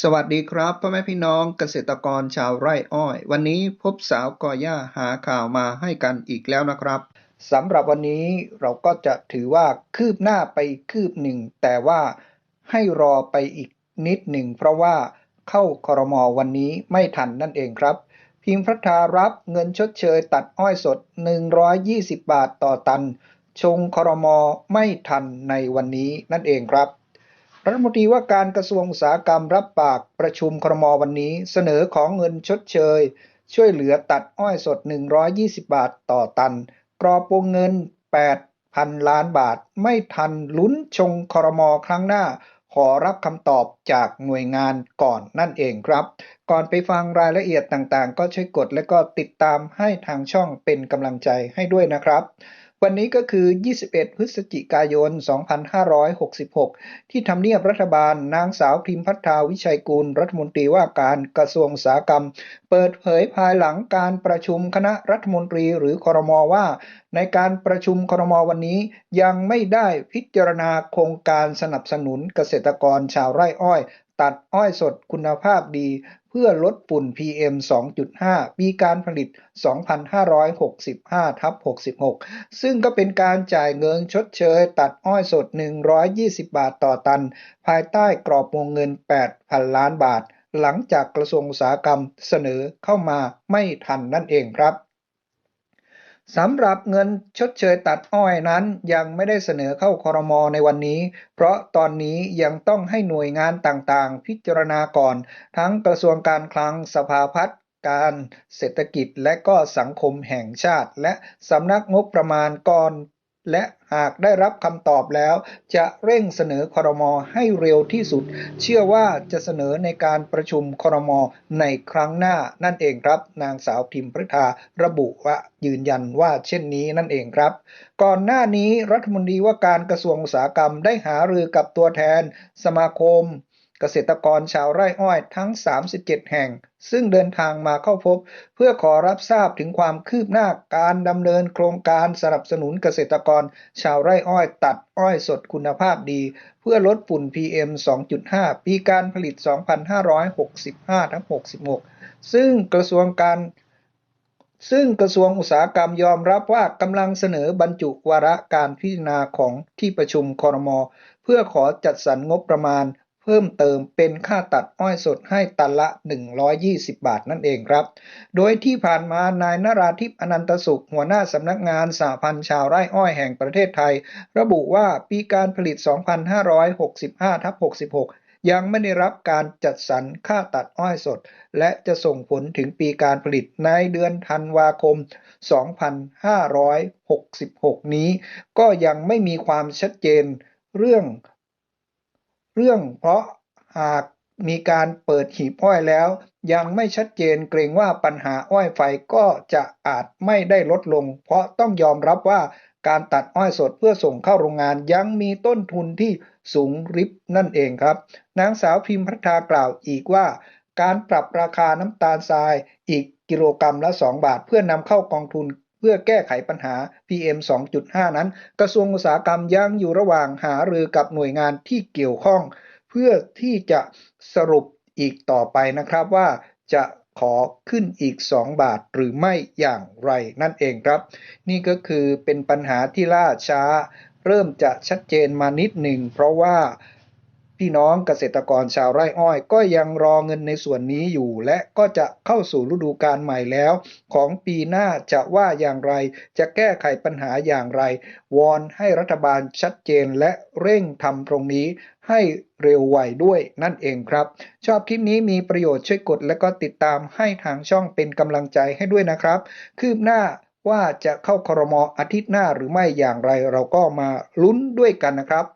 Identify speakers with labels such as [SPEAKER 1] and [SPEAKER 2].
[SPEAKER 1] สวัสดีครับพ่อแม่พี่น้องเกษตรกรชาวไร่อ้อย วันนี้พบสาวกอหญ้าหาข่าวมาให้กันอีกแล้วนะครับสำหรับวันนี้เราก็จะถือว่าคืบหน้าไปคืบหนึ่ง แต่ว่าให้รอไปอีกนิดหนึ่ง เพราะว่าเข้าคอรมอวันนี้ไม่ทันนั่นเองครับ พิมพ์พระทารับเงินชดเชยตัดอ้อยสด 120 บาทต่อตัน ชงคอรมอไม่ทันในวันนี้นั่นเองครับ รัฐมนตรีว่าการกระทรวงอุตสาหกรรมรับปากประชุมครมวันนี้เสนอของเงินชดเชย ช่วยเหลือตัดอ้อยสด 120 บาทต่อตัน กรอบวงเงิน 8,000 ล้านบาท ไม่ทันลุ้นชงครมครั้งหน้า ขอรับคำตอบจากหน่วยงานก่อนนั่นเองครับ ก่อนไปฟังรายละเอียดต่างๆ ก็ช่วยกดและก็ติดตามให้ทางช่องเป็นกำลังใจให้ด้วยนะครับ วันนี้ก็คือ 21 พฤศจิกายน 2566 ที่ทำเนียบรัฐบาลนางสาวพิมพัฒนาวิชัยกุล รัฐมนตรีว่าการกระทรวงอุตสาหกรรม เปิดเผยภายหลังการประชุมคณะรัฐมนตรีหรือคอรมอว่า ในการประชุมคอรมอวันนี้ยังไม่ได้พิจารณาโครงการสนับสนุนเกษตรกรชาวไร่อ้อย ตัดอ้อยสดคุณภาพดี เพื่อลดฝุ่น PM 2.5 ปีการผลิต 2565ทับ66 ซึ่งก็เป็นการจ่ายเงินชดเชย ตัดอ้อยสด 120 บาทต่อตัน ภายใต้กรอบวงเงิน 8,000 ล้านบาท หลังจากกระทรวงอุตสาหกรรมเสนอเข้ามาไม่ทันนั่นเองครับ สำหรับเงินชดเชยตัดอ้อยนั้นยังไม่ได้เสนอเข้าคอรมอในวันนี้ เพราะตอนนี้ยังต้องให้หน่วยงานต่างๆ พิจารณาก่อน ทั้งกระทรวงการคลังสภาพัฒน์การเศรษฐกิจและก็สังคมแห่งชาติ และสำนักงบประมาณก่อน และหากได้รับคำตอบแล้ว จะเร่งเสนอคอรมอให้เร็วที่สุด เชื่อว่าจะเสนอในการประชุมคอรมอในครั้งหน้านั่นเองครับ นางสาวพิมพ์พฤทาระบุว่ายืนยันว่าเช่นนี้นั่นเองครับ ก่อนหน้านี้รัฐมนตรีว่าการกระทรวงอุตสาหกรรมได้หารือกับตัวแทน สมาคม เกษตรกรชาวไร่อ้อยทั้ง 37 แห่ง ซึ่งเดินทางมาเข้าพบ เพื่อขอรับทราบถึงความคืบหน้าการดำเนินโครงการสนับสนุนเกษตรกร ชาวไร่อ้อยตัดอ้อยสดคุณภาพดี เพื่อลดฝุ่น PM 2.5 ปีการผลิต 2565ทั้ง66 ซึ่งกระทรวงการซึ่งกระทรวงอุตสาหกรรมยอมรับว่ากำลังเสนอบรรจุวาระการพิจารณาของที่ประชุมคอรมอเพื่อขอจัดสรรงบประมาณ พิ่มเติมเป็นค่าตัดอ้อยสดให้ตันละ 120 บาทนั่นเองครับ โดยที่ผ่านมานายนราธิปอนันตสุข หัวหน้าสำนักงานสหพันธ์ชาวไร่อ้อยแห่งประเทศไทย ระบุว่าปีการผลิต 2565ทับ66ยังไม่ได้รับการจัดสรรค่าตัดอ้อยสด และจะส่งผลถึงปีการผลิตในเดือนธันวาคม 2566 นี้ ก็ยังไม่มีความชัดเจนเรื่อง เรื่องเพราะหากมีการเปิดหีบอ้อยแล้ว ยังไม่ชัดเจนเกรงว่าปัญหาอ้อยไฟก็จะอาจไม่ได้ลดลง เพราะต้องยอมรับว่าการตัดอ้อยสดเพื่อส่งเข้าโรงงานยังมีต้นทุนที่สูงริบนั่นเองครับ นางสาวพิมพ์พัฒนากล่าวอีกว่า การปรับราคาน้ำตาลทรายอีกกิโลกรรัมละ 2 บาท เพื่อนำเข้ากองทุน เพื่อแก้ไขปัญหา PM 2.5 นั้น กระทรวงอุตสาหกรรมยังอยู่ระหว่างหารือกับหน่วยงานที่เกี่ยวข้อง เพื่อที่จะสรุปอีกต่อไปนะครับว่าจะขอขึ้นอีก 2 บาทหรือไม่อย่างไรนั่นเองครับ นี่ก็คือเป็นปัญหาที่ล่าช้า เริ่มจะชัดเจนมานิดหนึ่งเพราะว่า พี่น้องเกษตรกรชาวไร่อ้อย ก็ยังรอเงินในส่วนนี้อยู่ และก็จะเข้าสู่ฤดูกาลใหม่แล้ว ของปีหน้าจะว่าอย่างไร จะแก้ไขปัญหาอย่างไร วอนให้รัฐบาลชัดเจนและเร่งทำตรงนี้ให้เร็วไวด้วยนั่นเองครับ ชอบคลิปนี้มีประโยชน์ช่วยกดและก็ติดตามให้ทางช่องเป็นกำลังใจให้ด้วยนะครับ คืบหน้าว่าจะเข้าครมออาทิตย์หน้าหรือไม่อย่างไรเราก็มาลุ้นด้วยกันนะครับ